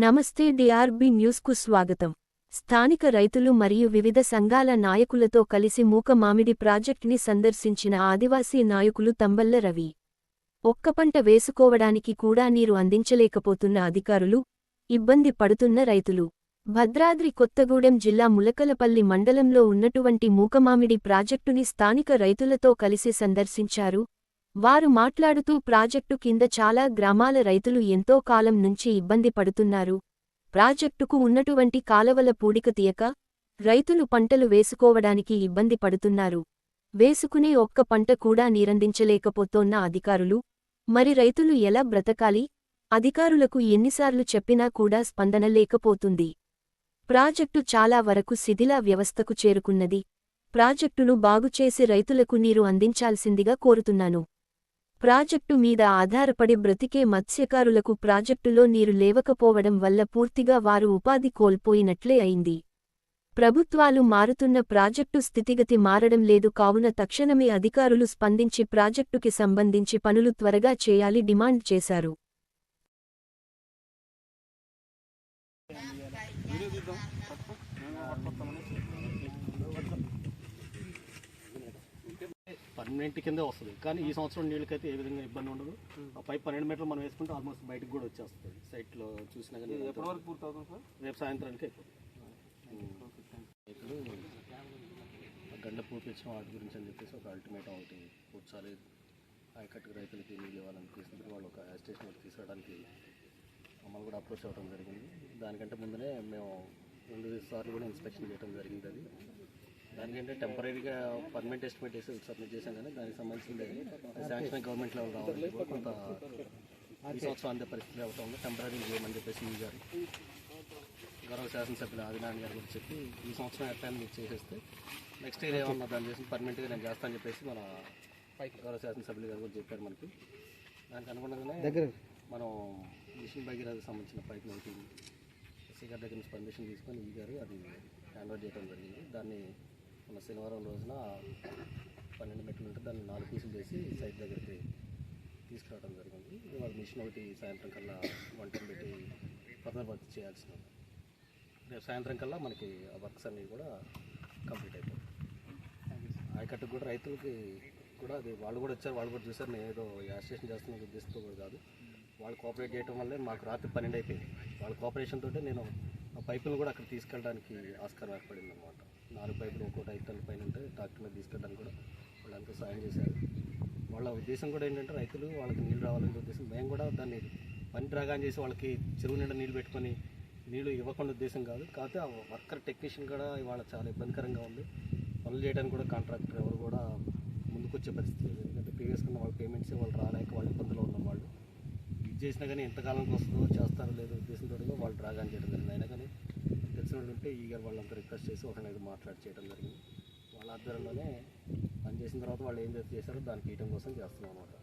నమస్తే డిఆర్బి న్యూస్కు స్వాగతం. స్థానిక రైతులు మరియు వివిధ సంఘాల నాయకులతో కలిసి మూక మామిడి ప్రాజెక్టుని సందర్శించిన ఆదివాసీ నాయకులు తంబల్ల రవి. ఒక్క పంట వేసుకోవడానికి కూడా నీరు అందించలేకపోతున్న అధికారులు ఇబ్బంది పడుతున్న రైతులు. భద్రాద్రి కొత్తగూడెం జిల్లా ములకలపల్లి మండలంలో ఉన్నటువంటి మూకమామిడి ప్రాజెక్టుని స్థానిక రైతులతో కలిసి సందర్శించారు వారు మాట్లాడుతూ ప్రాజెక్టు కింద చాలా గ్రామాల రైతులు ఎంతో కాలం నుంచి ఇబ్బంది పడుతున్నారు. ప్రాజెక్టుకు ఉన్నటువంటి కాలవల పూడిక తీయక రైతులు పంటలు వేసుకోవడానికి ఇబ్బంది పడుతున్నారు. వేసుకునే ఒక్క పంట కూడా నీరందించలేకపోతోన్న అధికారులు మరి రైతులు ఎలా బ్రతకాలి? అధికారులకు ఎన్నిసార్లు చెప్పినా కూడా స్పందన లేకపోతుంది. ప్రాజెక్టు చాలా వరకు శిథిలా వ్యవస్థకు చేరుకున్నది. ప్రాజెక్టును బాగుచేసి రైతులకు నీరు అందించాల్సిందిగా కోరుతున్నాను. ప్రాజెక్టు మీద ఆధారపడి బ్రతికే మత్స్యకారులకు ప్రాజెక్టులో నీరు లేవకపోవడం వల్ల పూర్తిగా వారు ఉపాధి కోల్పోయినట్లే అయింది. ప్రభుత్వాలు మారుతున్న ప్రాజెక్టు స్థితిగతి మారడం లేదు కావున తక్షణమే అధికారులు స్పందించి ప్రాజెక్టుకి సంబంధించి పనులు త్వరగా చేయాలి డిమాండ్ చేశారు. పన్నెండు కిందే వస్తుంది. కానీ ఈ సంవత్సరం నీళ్ళకైతే ఏ విధంగా ఇబ్బంది ఉండదు. ఆ పైప్ పన్నెండు మీటర్లు మనం వేసుకుంటే ఆల్మోస్ట్ బయటకు కూడా వచ్చేస్తుంది. సైట్లో చూసినా కానీ ఎప్పటి వరకు పూర్తి అవుతుంది సార్? రేపు సాయంత్రానికి అయిపోతుంది. గండ పూర్పించిన వాటి గురించి అని చెప్పేసి ఒక అల్టిమేటం ఒకటి కూర్చాలి. ఆయకట్టుకు రైతులకి నీళ్ళు ఇవ్వాలని తీసుకుంటే వాళ్ళు ఒక స్టేషన్ ఒకటి తీసుకురావడానికి మమ్మల్ని కూడా అప్రోచ్ అవ్వడం జరిగింది. దానికంటే ముందునే మేము రెండు సార్లు కూడా ఇన్స్పెక్షన్ చేయడం జరిగింది అది. దానికంటే టెంపరీగా పర్మనెంట్ ఎస్టిమేట్ వేసి సబ్మిట్ చేశాం కానీ దానికి సంబంధించింది శాంక్షన్ గవర్నమెంట్ లెవెల్ రావాలి కొంత ఈ సంవత్సరం అందే పరిస్థితి అవుతా ఉంది. టెంపరీ చేయమని చెప్పేసి ఈ గారు గౌరవ శాసనసభ్యులు ఆదినారాయణ గారు కూడా చెప్పి ఈ సంవత్సరం ఎట్లా మీకు చేసేస్తే నెక్స్ట్ ఇయర్ ఏమన్నా దాన్ని చేసి పర్మనెంట్గా నేను చేస్తానని చెప్పేసి మన గౌరవ శాసనసభ్యులు గారు కూడా చెప్పారు మనకి. దానికి అనుగుణంగానే దగ్గర మనం మిషన్ భగీరథకు సంబంధించిన పైప్ ఒకటి ఎస్సీ గారి దగ్గర నుంచి పర్మిషన్ తీసుకొని ఈ గారు అది హ్యాండ్ ఓవర్ చేయడం జరిగింది. దాన్ని మన శనివారం రోజున పన్నెండు మెట్లు ఉంటే దాన్ని నాలుగు పీసులు చేసి సైట్ దగ్గరికి తీసుకురావడం జరిగింది. వాళ్ళ మిషన్ ఒకటి సాయంత్రం కల్లా వంటలు పెట్టి ఫర్దర్ చేయాల్సిన రేపు సాయంత్రం కల్లా మనకి ఆ వర్క్స్ అన్నీ కూడా కంప్లీట్ అయిపోయి ఆయకట్టుకు కూడా రైతులకి కూడా అది వాళ్ళు కూడా వచ్చారు వాళ్ళు కూడా చూసారు నేను ఏదో యాస్టేషన్ చేస్తున్న ఉద్దేశంతో కూడా కాదు. వాళ్ళు కోఆపరేట్ చేయడం వల్లే మాకు రాత్రి పన్నెండు అయిపోయింది. వాళ్ళ కోఆపరేషన్ తోటే నేను ఆ పైపులు కూడా అక్కడ తీసుకెళ్ళడానికి ఆస్కారం ఏర్పడింది అనమాట నాలుగు పైపులు ఒక్కోటి ఐదు పైన ఉంటే ట్రాక్టర్ మీద తీసుకెళ్ళడానికి కూడా వాళ్ళంతా సాయం చేశారు. వాళ్ళ ఉద్దేశం కూడా ఏంటంటే రైతులు వాళ్ళకి నీళ్ళు రావాలనే ఉద్దేశం. మేము కూడా దాన్ని పని డ్రాగాన్ చేసి వాళ్ళకి చెరువు నిండా నీళ్ళు పెట్టుకొని నీళ్ళు ఇవ్వకుండా ఉద్దేశం కాదు. కాకపోతే ఆ వర్కర్ టెక్నీషియన్ కూడా ఇవాళ చాలా ఇబ్బందికరంగా ఉంది. పనులు చేయడానికి కూడా కాంట్రాక్టర్ ఎవరు కూడా ముందుకొచ్చే పరిస్థితి లేదు. ఎందుకంటే ప్రీవియస్ కన్నా వాళ్ళ పేమెంట్స్ వాళ్ళు రాలేక వాళ్ళ ఇబ్బందులు ఉన్న వాళ్ళు. ఇది చేసినా కానీ ఎంతకాలంకి వస్తుందో చేస్తారో లేదో ఉద్దేశంతో వాళ్ళు డ్రాగాన్ చేయడం జరిగింది. అయినా కానీ తెలిసిన వాళ్ళు ఉంటే ఈగర్ వాళ్ళంతా రిక్వెస్ట్ చేసి ఒకరినైదు మాట్లాడి చేయడం జరిగింది. వాళ్ళ ఆధ్వర్యంలోనే పని చేసిన తర్వాత వాళ్ళు ఏం చేశారో దానికి ఇయటం కోసం చేస్తున్నాం అనమాట